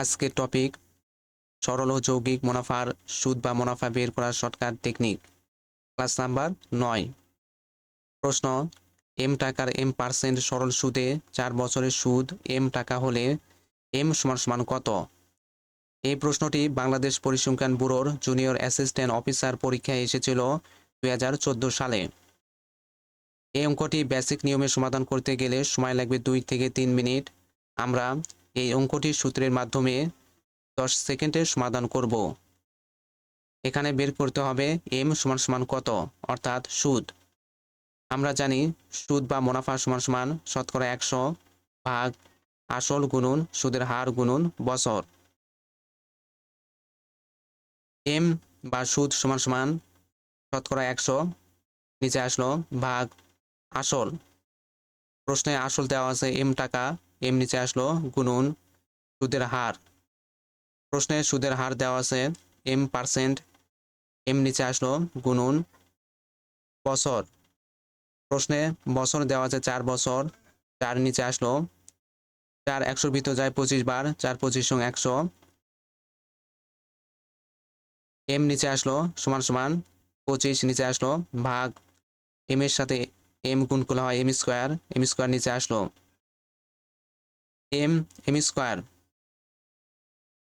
আজকের টপিক সরল ও যৌগিক মুনাফার সুদ বা মুনাফা বের করার শর্টকাট টেকনিক ক্লাস নাম্বার নয়। প্রশ্ন এম টাকার এম পার্সেন্ট সরল সুদে চার বছরের সুদ এম টাকা হলে এম সমান সমান কত? এই প্রশ্নটি বাংলাদেশ পরিসংখ্যান ব্যুরোর জুনিয়র অ্যাসিস্ট্যান্ট অফিসার পরীক্ষায় এসেছিল দুই হাজার চোদ্দ সালে। এই অঙ্কটি বেসিক নিয়মে সমাধান করতে গেলে সময় লাগবে দুই থেকে তিন মিনিট। আমরা এই অঙ্কটির সূত্রের মাধ্যমে দশ সেকেন্ডের সমাধান করব। এখানে বের করতে হবে এম সমান সমান কত? অর্থাৎ সুদ। আমরা জানি সুদ বা মুনাফা সমান সমান শতকরা একশো ভাগ আসল গুণন সুদের হার গুণন বছর। এম বা সুদ সমান সমান শতকরা একশো নিচে আসলো ভাগ আসল। প্রশ্নে আসল দেওয়া আছে এম টাকা এম নিচে আসলো গুণন সুদের হার। প্রশ্নে সুদের হার দেওয়া আছে এম পার্সেন্ট। এম নিচে আসলো গুণন বছর। প্রশ্নে বছর দেওয়া আছে চার বছর, চার নিচে আসলো চার একশোর ভিতর যায় পঁচিশ বার, চার পঁচিশ সঙ্গে একশো। এম নিচে আসলো সমান সমান পঁচিশ, নিচে আসলো ভাগ। এম এর সাথে এম গুণ করলে হয় এম স্কোয়ার এম স্কোয়ার নিচে আসলো এম এম স্কোয়ার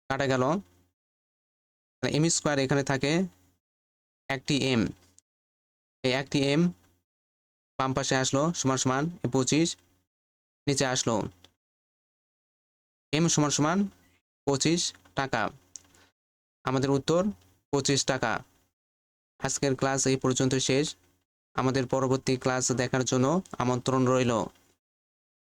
কাটা গেল। এম স্কোয়ার এখানে থাকে একটি এম এই একটি এম বাম পাশে আসলো, সমান সমান পঁচিশ, নিচে আসলো। এম সমান সমান পঁচিশ টাকা। আমাদের উত্তর, পঁচিশ টাকা। আজকের ক্লাস এই পর্যন্ত শেষ। আমাদের পরবর্তী ক্লাস দেখার জন্য আমন্ত্রণ রইল।